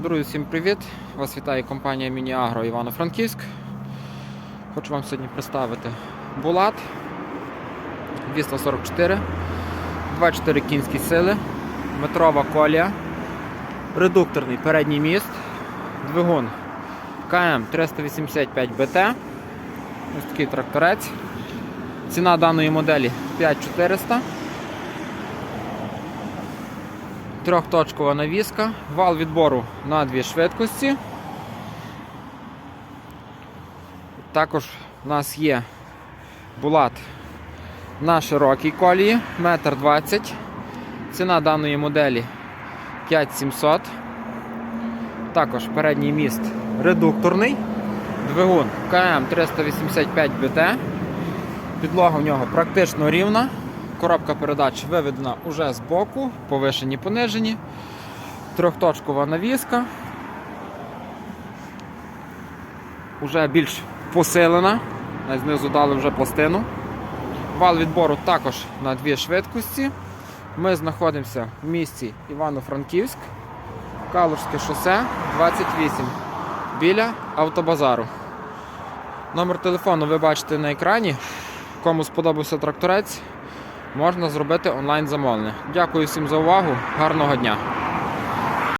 Друзі, всім привіт! Вас вітає компанія Міні-Агро Івано-Франківськ. Хочу вам сьогодні представити Булат 244, 24 кінські сили, метрова колія, редукторний передній міст, двигун КМ 385 БТ. Ось такий тракторець. Ціна даної моделі 5400. Трьохточкова навіска, вал відбору на дві швидкості. Також у нас є булат на широкій колії, 1,20 м. Ціна даної моделі 5700. Також передній міст редукторний. Двигун КМ 385 БТ. Підлога в нього практично рівна. Коробка передач виведена уже з боку, повишені, понижені. Трьохточкова навіска. Уже більш посилена. Знизу дали вже пластину. Вал відбору також на дві швидкості. Ми знаходимося в місті Івано-Франківськ, Калужське шосе 28 біля автобазару. Номер телефону ви бачите на екрані. Кому сподобався тракторець, можна зробити онлайн замовлення. Дякую всім за увагу. Гарного дня!